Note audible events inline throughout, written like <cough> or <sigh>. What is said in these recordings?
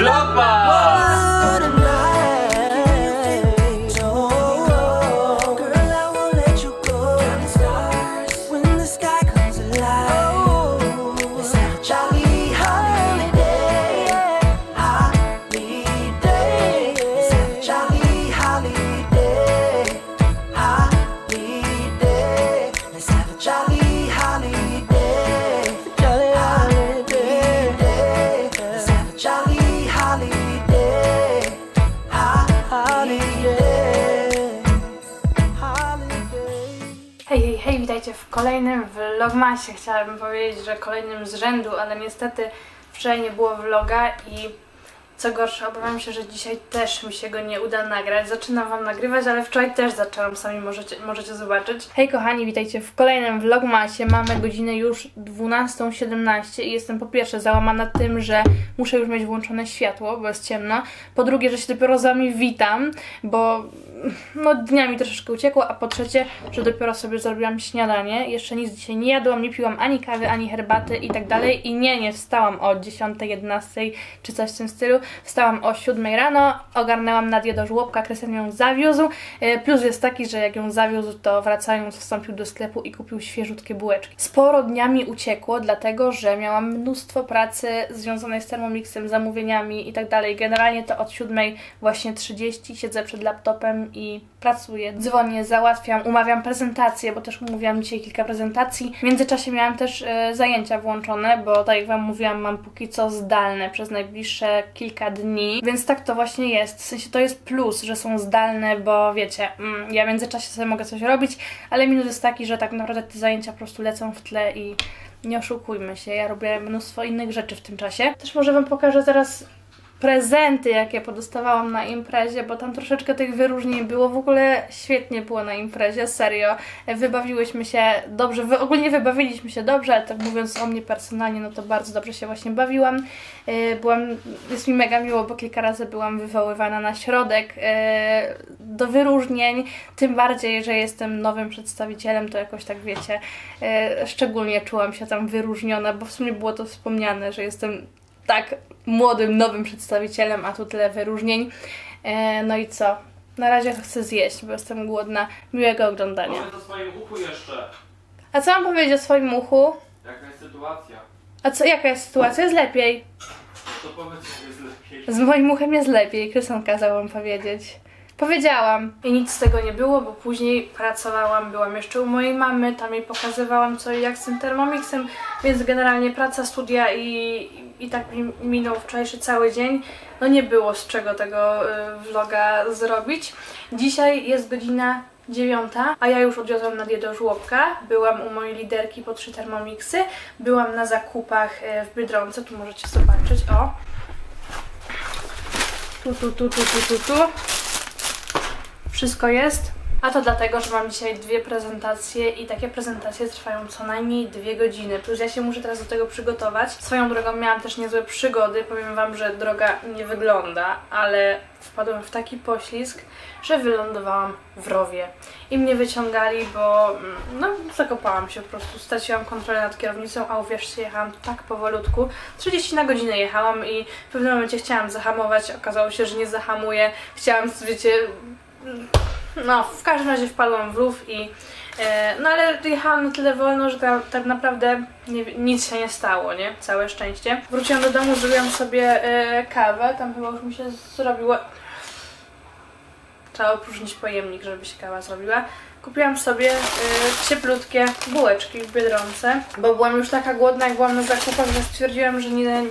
Vlogmas! Witajcie w kolejnym vlogmasie. Chciałabym powiedzieć, że kolejnym z rzędu, ale niestety wczoraj nie było vloga i co gorsza, obawiam się, że dzisiaj też mi się go nie uda nagrać. Zaczynam Wam nagrywać, ale wczoraj też zaczęłam, sami możecie, możecie zobaczyć. Hej kochani, witajcie w kolejnym vlogmasie. Mamy godzinę już 12.17 i jestem po pierwsze załamana tym, że muszę już mieć włączone światło, bo jest ciemno. Po drugie, że się dopiero z Wami witam, bo no dniami troszeczkę uciekło, a po trzecie, że dopiero sobie zrobiłam śniadanie. Jeszcze nic dzisiaj nie jadłam, nie piłam ani kawy, ani herbaty i tak dalej. I nie, nie wstałam o 10, 11 czy coś w tym stylu. Wstałam o 7 rano, ogarnęłam Nadię do żłobka, Krystian ją zawiózł. E, Plus jest taki, że jak ją zawiózł, to wracając wstąpił do sklepu i kupił świeżutkie bułeczki. Sporo dniami uciekło, dlatego że miałam mnóstwo pracy związanej z Thermomixem, zamówieniami i tak dalej. Generalnie to od 7 właśnie 30 siedzę przed laptopem i pracuję, dzwonię, załatwiam, umawiam prezentacje, bo też umówiłam dzisiaj kilka prezentacji. W międzyczasie miałam też e, zajęcia włączone, bo tak jak Wam mówiłam, mam póki co zdalne przez najbliższe kilka dni, więc tak to właśnie jest. W sensie to jest plus, że są zdalne, bo wiecie, mm, ja w międzyczasie sobie mogę coś robić, ale minus jest taki, że tak naprawdę te zajęcia po prostu lecą w tle i nie oszukujmy się, ja robię mnóstwo innych rzeczy w tym czasie. Też może Wam pokażę teraz prezenty, jakie podostawałam na imprezie, bo tam troszeczkę tych wyróżnień było. W ogóle świetnie było na imprezie, serio. Wybawiłyśmy się dobrze, wy, ogólnie wybawiliśmy się dobrze, ale tak mówiąc o mnie personalnie, no to bardzo dobrze się właśnie bawiłam. Yy, Byłam, jest mi mega miło, bo kilka razy byłam wywoływana na środek yy, do wyróżnień, tym bardziej, że jestem nowym przedstawicielem, to jakoś tak wiecie, yy, szczególnie czułam się tam wyróżniona, bo w sumie było to wspomniane, że jestem tak młodym, nowym przedstawicielem, a tu tyle wyróżnień. E, no i co? Na razie chcę zjeść, bo jestem głodna. Miłego oglądania. Powiedz o swoim uchu jeszcze. A co mam powiedzieć o swoim uchu? Jaka jest sytuacja? A co, jaka jest sytuacja? Jest lepiej. To powiedz, że jest lepiej. Z moim uchem jest lepiej. Krystian kazał wam powiedzieć. Powiedziałam. I nic z tego nie było, bo później pracowałam, byłam jeszcze u mojej mamy, tam jej pokazywałam co i jak z tym Thermomixem, więc generalnie praca, studia i, i tak mi minął wczorajszy cały dzień. No nie było z czego tego y, vloga zrobić. Dzisiaj jest godzina dziewiąta, a ja już odwiozłam Nadię do żłobka. Byłam u mojej liderki po trzy Thermomixy. Byłam na zakupach y, w Biedronce, tu możecie zobaczyć, o. Tu, tu, tu, tu, tu, tu, tu. Wszystko jest. A to dlatego, że mam dzisiaj dwie prezentacje i takie prezentacje trwają co najmniej dwie godziny. Plus ja się muszę teraz do tego przygotować. Swoją drogą miałam też niezłe przygody. Powiem Wam, że droga nie wygląda, ale wpadłam w taki poślizg, że wylądowałam w rowie. I mnie wyciągali, bo mm, no zakopałam się po prostu. Straciłam kontrolę nad kierownicą, a uwierzcie, jechałam tak powolutku. 30 na godzinę jechałam i w pewnym momencie chciałam zahamować. Okazało się, że nie zahamuję. Chciałam, wiecie, no, w każdym razie wpadłam w rów i. E, no ale jechałam na tyle wolno, że ta, tak naprawdę nie, nic się nie stało, nie? Całe szczęście. Wróciłam do domu, zrobiłam sobie e, kawę. Tam chyba już mi się zrobiło. Trzeba opróżnić pojemnik, żeby się kawa zrobiła. Kupiłam sobie e, cieplutkie bułeczki w Biedronce, bo byłam już taka głodna, jak byłam na zakupach, że stwierdziłam, że nie,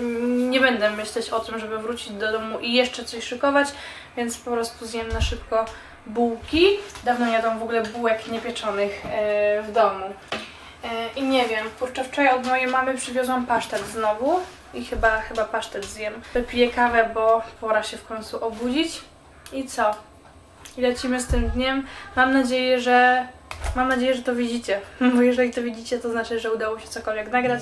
nie będę myśleć o tym, żeby wrócić do domu i jeszcze coś szykować, więc po prostu zjem na szybko bułki. Dawno nie jadłam w ogóle bułek niepieczonych e, w domu. E, I nie wiem, kurczę, wczoraj od mojej mamy przywiozłam pasztet znowu i chyba, chyba pasztet zjem. Wypiję kawę, bo pora się w końcu obudzić. I co? I lecimy z tym dniem. Mam nadzieję, że mam nadzieję, że to widzicie. <laughs> Bo jeżeli to widzicie, to znaczy, że udało się cokolwiek nagrać.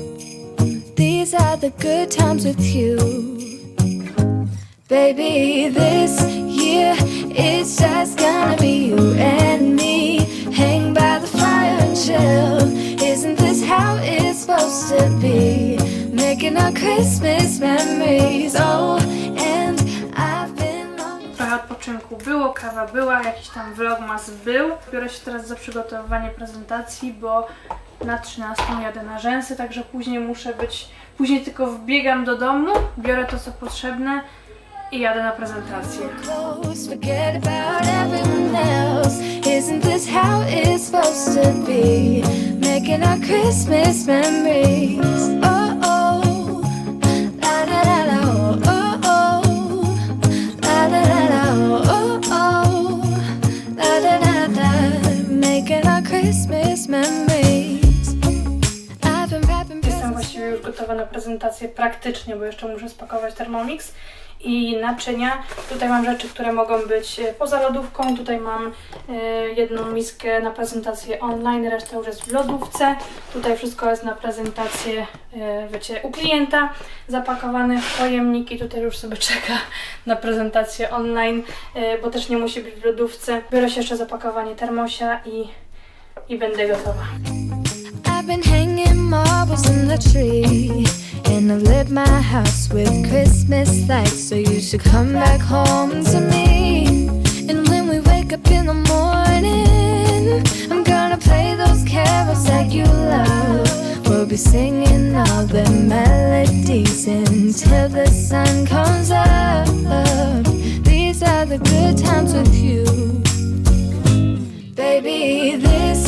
These are the good times with you. Baby, this year it's just gonna be you and me. Hang by the fire and chill. Isn't this how it's supposed to be? Making our Christmas memories. Oh, and I've been longing. Trochę odpoczynku było, kawa była, jakiś tam vlogmas był. Biorę się teraz za przygotowywanie prezentacji, bo na 13 jadę na rzęsy, także później muszę być, później tylko wbiegam do domu, biorę to co potrzebne i jadę na prezentację. Christmas memories. Na prezentację praktycznie, bo jeszcze muszę spakować Thermomix i naczynia. Tutaj mam rzeczy, które mogą być e, poza lodówką. Tutaj mam e, jedną miskę na prezentację online, reszta już jest w lodówce. Tutaj wszystko jest na prezentację, e, wiecie, u klienta zapakowane w pojemniki. Tutaj już sobie <laughs> czeka na prezentację online, bo też nie musi być w lodówce. Biorę się jeszcze zapakowanie termosia i, i będę gotowa. Been hanging marbles in the tree. And I've lit my house with Christmas lights. So you should come back home to me. And when we wake up in the morning, I'm gonna play those carols that you love. We'll be singing all the melodies until the sun comes up. These are the good times with you. Baby, this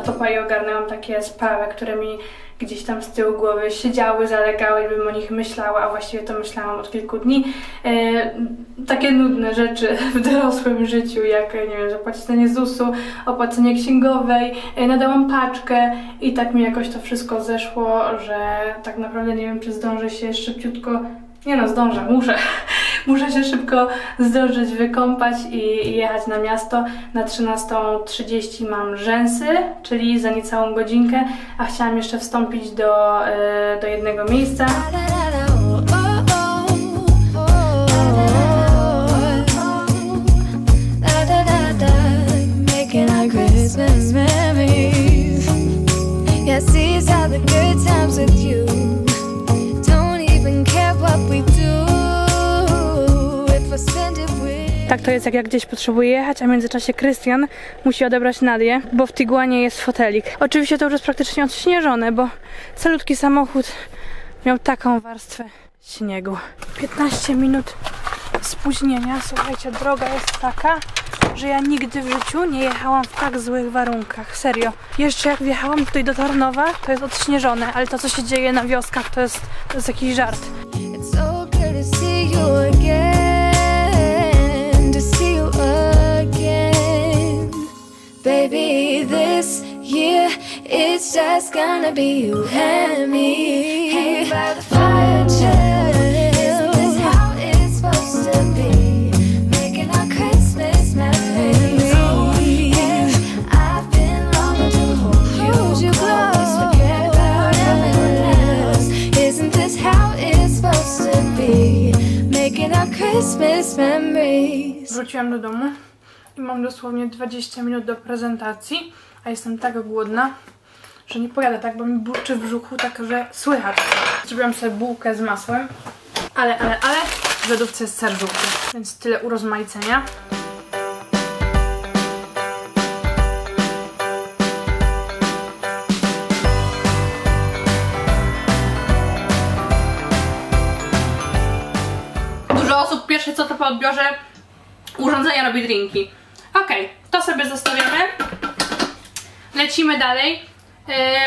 laptopa i ogarnęłam takie sprawy, które mi gdzieś tam z tyłu głowy siedziały, zalegały, żebym o nich myślała, a właściwie to myślałam od kilku dni. E, takie nudne rzeczy w dorosłym życiu, jak nie wiem, zapłacenie ZUS-u, opłacenie księgowej, e, nadałam paczkę i tak mi jakoś to wszystko zeszło, że tak naprawdę nie wiem, czy zdążę się szybciutko nie no, zdążę, muszę. Muszę się szybko zdążyć wykąpać i jechać na miasto. Na 13.30 mam rzęsy, czyli za niecałą godzinkę, a chciałam jeszcze wstąpić do, e, do jednego miejsca. Christmas memories. Are the good Tak to jest, jak ja gdzieś potrzebuję jechać, a w międzyczasie Krystian musi odebrać Nadię, bo w Tiguanie jest fotelik. Oczywiście to już jest praktycznie odśnieżone, bo calutki samochód miał taką warstwę śniegu. 15 minut spóźnienia. Słuchajcie, droga jest taka, że ja nigdy w życiu nie jechałam w tak złych warunkach. Serio. Jeszcze jak wjechałam tutaj do Tarnowa, to jest odśnieżone, ale to co się dzieje na wioskach to jest, to jest jakiś żart. It's so good to see you again, it's just gonna be you and me. To to to. Wróciłam do domu i mam dosłownie 20 minut do prezentacji, a jestem tak głodna, że nie pojadę tak, bo mi burczy w brzuchu, tak że słychać. Zrobiłam sobie bułkę z masłem, ale, ale, ale w lodówce jest ser żółty, więc tyle urozmaicenia. Dużo osób pierwsze co to po odbiorze urządzenia robi drinki. Okej, okay, to sobie zostawiamy. Lecimy dalej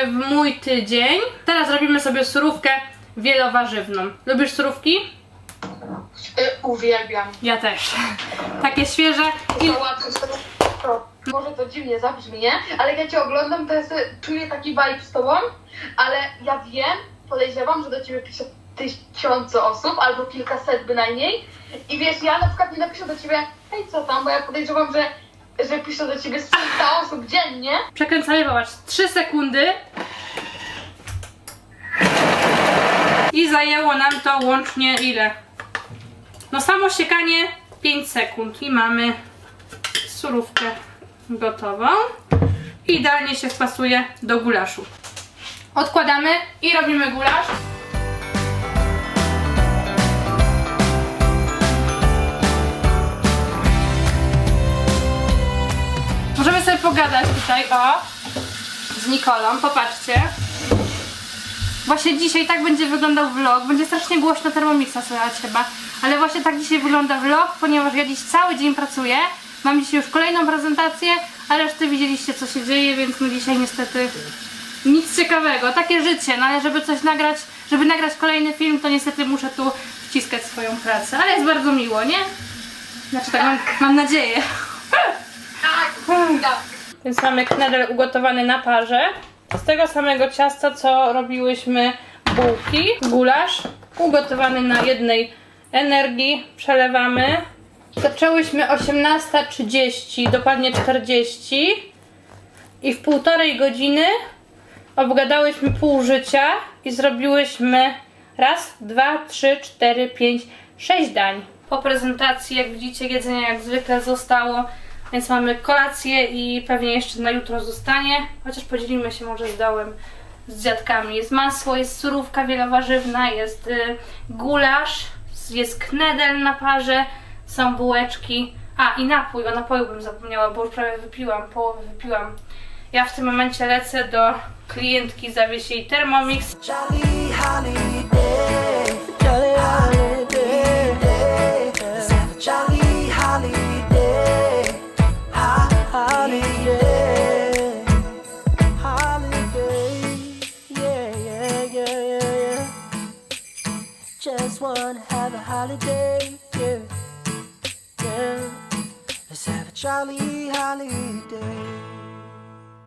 w mój tydzień. Teraz robimy sobie surówkę wielowarzywną. Lubisz surówki? Y, uwielbiam. Ja też. Takie świeże i To Może to dziwnie zabrzmi, nie? Ale jak ja cię oglądam, to ja czuję taki vibe z tobą, ale ja wiem, podejrzewam, że do ciebie pisze tysiące osób, albo kilkaset bynajmniej. I wiesz, ja na przykład nie napiszę do ciebie, hej, co tam, bo ja podejrzewam, że, że pisze do ciebie 100 osób dziennie. przekręcamy, popatrz, 3 sekundy. I zajęło nam to łącznie ile? No samo siekanie 5 sekund i mamy surówkę gotową. Idealnie się wpasuje do gulaszu. Odkładamy i robimy gulasz. Pogadać tutaj, o, z Nikolą, popatrzcie. Właśnie dzisiaj tak będzie wyglądał vlog, będzie strasznie głośno Thermomixa słychać chyba, ale właśnie tak dzisiaj wygląda vlog, ponieważ ja dziś cały dzień pracuję, mam dzisiaj już kolejną prezentację, a resztę widzieliście co się dzieje, więc no dzisiaj niestety nic ciekawego, takie życie, no ale żeby coś nagrać, żeby nagrać kolejny film, to niestety muszę tu wciskać swoją pracę, ale jest bardzo miło, nie? Znaczy tak mam, mam nadzieję. Tak, tak. Więc mamy knedel ugotowany na parze. Z tego samego ciasta, co robiłyśmy bułki. Gulasz ugotowany na jednej energii. Przelewamy. Zaczęłyśmy 18.30, dokładnie 40. I w półtorej godziny obgadałyśmy pół życia i zrobiłyśmy raz, dwa, trzy, cztery, pięć, sześć dań. Po prezentacji, jak widzicie, jedzenia jak zwykle zostało, więc mamy kolację i pewnie jeszcze na jutro zostanie, chociaż podzielimy się może z dołem z dziadkami. Jest masło, jest surówka wielowarzywna, jest y, gulasz, jest knedel na parze, są bułeczki. A i napój, o napoju bym zapomniała, bo już prawie wypiłam, połowę wypiłam. Ja w tym momencie lecę do klientki zawieźć jej Thermomix. Jolly